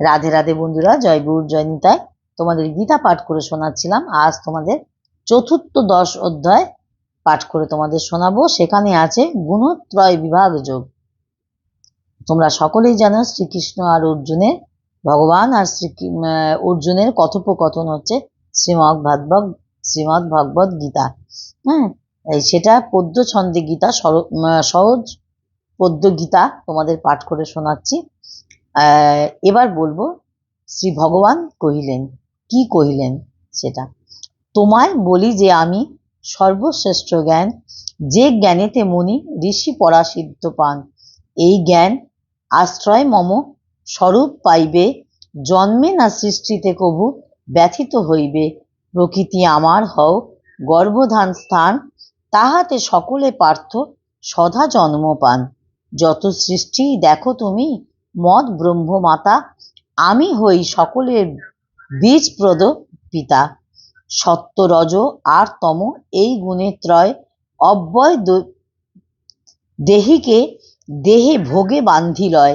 রাধে রাধে বন্ধুরা, জয় গুরু, জয় নিতাই। তোমাদের গীতা পাঠ করে শোনাচ্ছিলাম। আজ তোমাদের চতুর্থ দশ অধ্যায় পাঠ করে তোমাদের শোনাবো। সেখানে আছে গুণত্রয় বিভাগ যোগ। তোমরা সকলেই জানো শ্রীকৃষ্ণ আর অর্জুনের, ভগবান আর শ্রী অর্জুনের কথোপকথন হচ্ছে শ্রীমদ ভাগবত, শ্রীমদ ভগবত গীতা। হ্যাঁ এই সেটা পদ্য ছন্দে গীতা সহজ পদ্য গীতা তোমাদের পাঠ করে শোনাচ্ছি। এবার বলব, শ্রী ভগবান কহিলেন, কি কহিলেন সেটা? তোমায় বলি যে আমি সর্বশ্রেষ্ঠ জ্ঞান, যে জ্ঞানেতে মুনি ঋষি পড়া সিদ্ধ পান, এই জ্ঞান আশ্রয় মম স্বরূপ পাইবে, জন্মে না সৃষ্টিতে কভু ব্যথিত হইবে, প্রকৃতি আমার হও গর্ভধান স্থান, তাহাতে সকলে পার্থ সদা জন্ম পান। যত সৃষ্টি দেখো তুমি মদ ব্রহ্ম মাতা আমি হই সকলের বীজপ্রদ পিতা। সত্য রজ আর তম এই গুণের ত্রয়, অব্যয় দেহিকে দেহে ভোগে বান্ধিলয়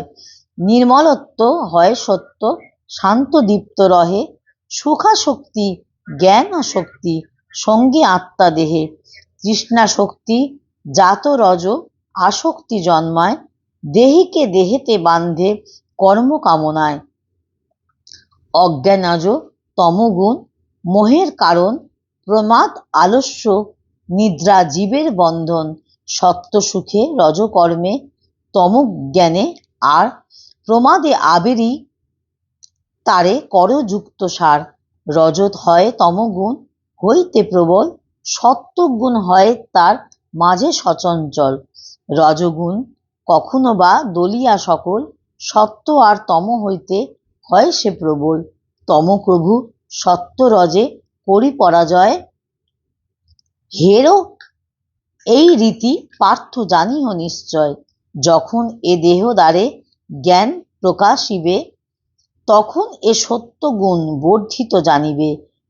নির্মলত্ব হয় সত্য, শান্ত দীপ্ত রহে, সুখাশক্তি জ্ঞান শক্তি সঙ্গে আত্মা দেহে। তৃষ্ণা শক্তি জাত রজ আসক্তি জন্মায় দেহিকে দেহেতে বান্ধে কর্ম কামনায় অজ্ঞানাজ তমগুণ, মোহের কারণ, প্রমাদ আলস্য, নিদ্রা জীবের বন্ধন, সত্য সুখে রজকর্মে, তমজ্ঞানে আর প্রমাদে আবেরি, তারে করযুক্ত সার। রজত হয় তমগুণ, হইতে প্রবল, সত্যগুণ হয় তার মাঝে সচঞ্চল। রজগুণ কখনো বা দলিয়া সকল সত্য আর তম হইতে হয় সে প্রবল। তমপ্রভু সত্য রজে করি পরাজয়। হেরো, এই রীতি পার্থ জানিও নিশ্চয়। যখন এ দেহ দ্বারে জ্ঞান প্রকাশিবে, তখন এ সত্য গুণ বর্ধিত জানিবে।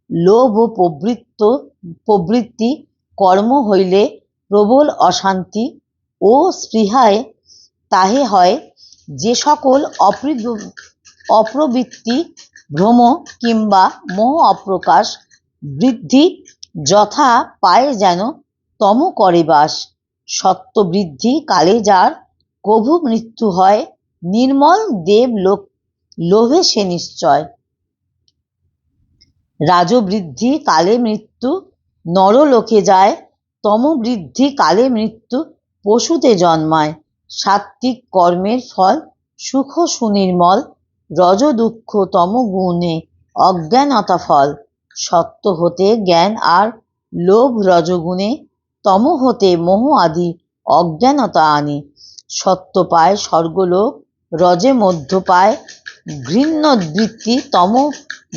লোভ ও প্রবৃত্ত, প্রবৃত্তি কর্ম হইলে প্রবল অশান্তি ও স্পৃহায় তাহে হয় যে সকল অপ্রবৃত্তি, ভ্রম কিংবা মোহ অপ্রকাশ বৃদ্ধি যথা পায় যেন তম করে বাস। সত্য বৃদ্ধি কালে যার কভু মৃত্যু হয়, নির্মল দেব লোক, লোভে সে নিশ্চয়। রাজবৃদ্ধি কালে মৃত্যু, নরলোকে যায় তম বৃদ্ধি কালে মৃত্যু, পশুতে জন্মায়। সাত্ত্বিক কর্মের ফল, সুখ সুনির্মল, রজ দুঃখ তম গুণে অজ্ঞানতা ফল। সত্য হতে জ্ঞান আর লোভ রজগুণে তম হতে মোহ আদি অজ্ঞানতা আনে। সত্য পায় স্বর্গলোক, রজে মধ্য পায় ঘৃণ্য বৃত্তি তম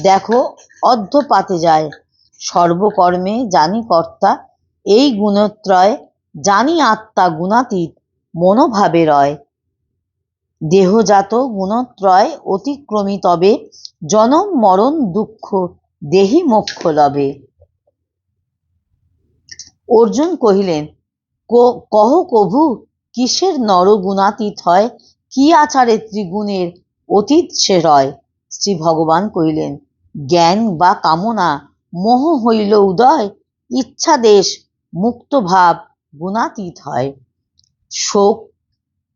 দেখো অর্ধপাতে যায়। সর্বকর্মে জানি কর্তা, এই গুণত্রয় জানি আত্মা গুণাতীত। মনোভাবে রয়। দেহজাত গুণত্রয় অতিক্রমী তবে জনম মরণ দুঃখ দেহি মোক্ষ লবে। অর্জুন কহিলেন কহ কভু, কিসের নর গুণাতীত হয়? কি আচারে ত্রিগুণের অতীত সে রয়? শ্রী ভগবান কহিলেন, জ্ঞান বা কামনা, মোহ হইল উদয় ইচ্ছা দেশ মুক্ত ভাব গুণাতীত হয়। শোক,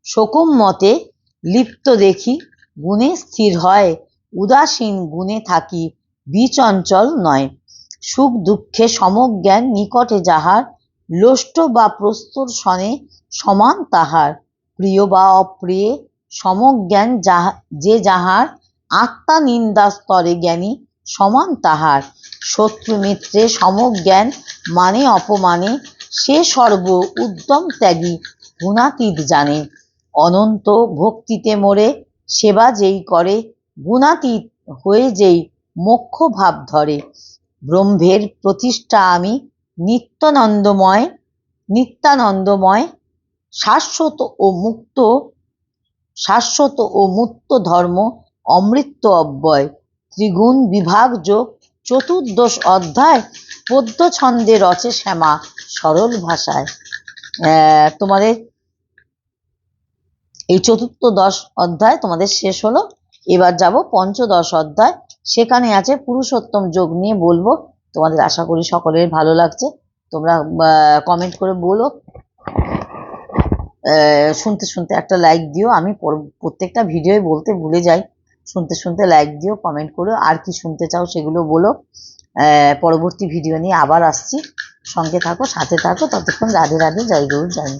শোকম মতে লিপ্ত দেখি, গুণে স্থির হয়, উদাসীন গুণে থাকি, বিচঞ্চল নয়। সুখ দুঃখে সমজ্ঞান নিকটে যাহার, লোষ্ট বা প্রস্তর সনে সমান তাহার। প্রিয় বা অপ্রিয়ে, সমজ্ঞান যাহা, যে যাহার, আত্মা নিন্দা স্তরে জ্ঞানী, সমান তাহার। শত্রু মিত্রে সমজ্ঞান মানে অপমানে সে সর্ব উদ্যম ত্যাগী গুণাতীত জানে। অনন্ত ভক্তিতে মোরে, সেবা যেই করে, গুণাতীত হয়ে যেই মোক্ষ ভাব ধরে। ব্রহ্মের প্রতিষ্ঠা আমি নিত্যানন্দময় নিত্যানন্দময়, শাশ্বত ও মুক্ত, শাশ্বত ও মুক্ত ধর্ম অমৃত অব্যয়। ত্রিগুণ বিভাগ যোগ চতুর্দশ অধ্যায় পদ্য ছন্দে রচে শ্যামা। সরল ভাষায় তোমাদের এই চতুর্থ দশ অধ্যায় তোমাদের শেষ হলো। এবার যাব পঞ্চদশ অধ্যায়। সেখানে আছে পুরুষোত্তম যোগ নিয়ে বলব। তোমাদের আশা করি সকলের ভালো লাগছে। তোমরা কমেন্ট করে বলো। শুনতে শুনতে একটা লাইক দিও। আমি প্রত্যেকটা ভিডিওই বলতে ভুলে যাই। শুনতে শুনতে লাইক দিও কমেন্ট করো। আর কি শুনতে চাও সেগুলো বলো। পরবর্তী ভিডিও নিয়ে আবার আসছি। সঙ্গে থাকো সাথে থাকো ততক্ষণ রাধে রাধে জয় গুরু জয়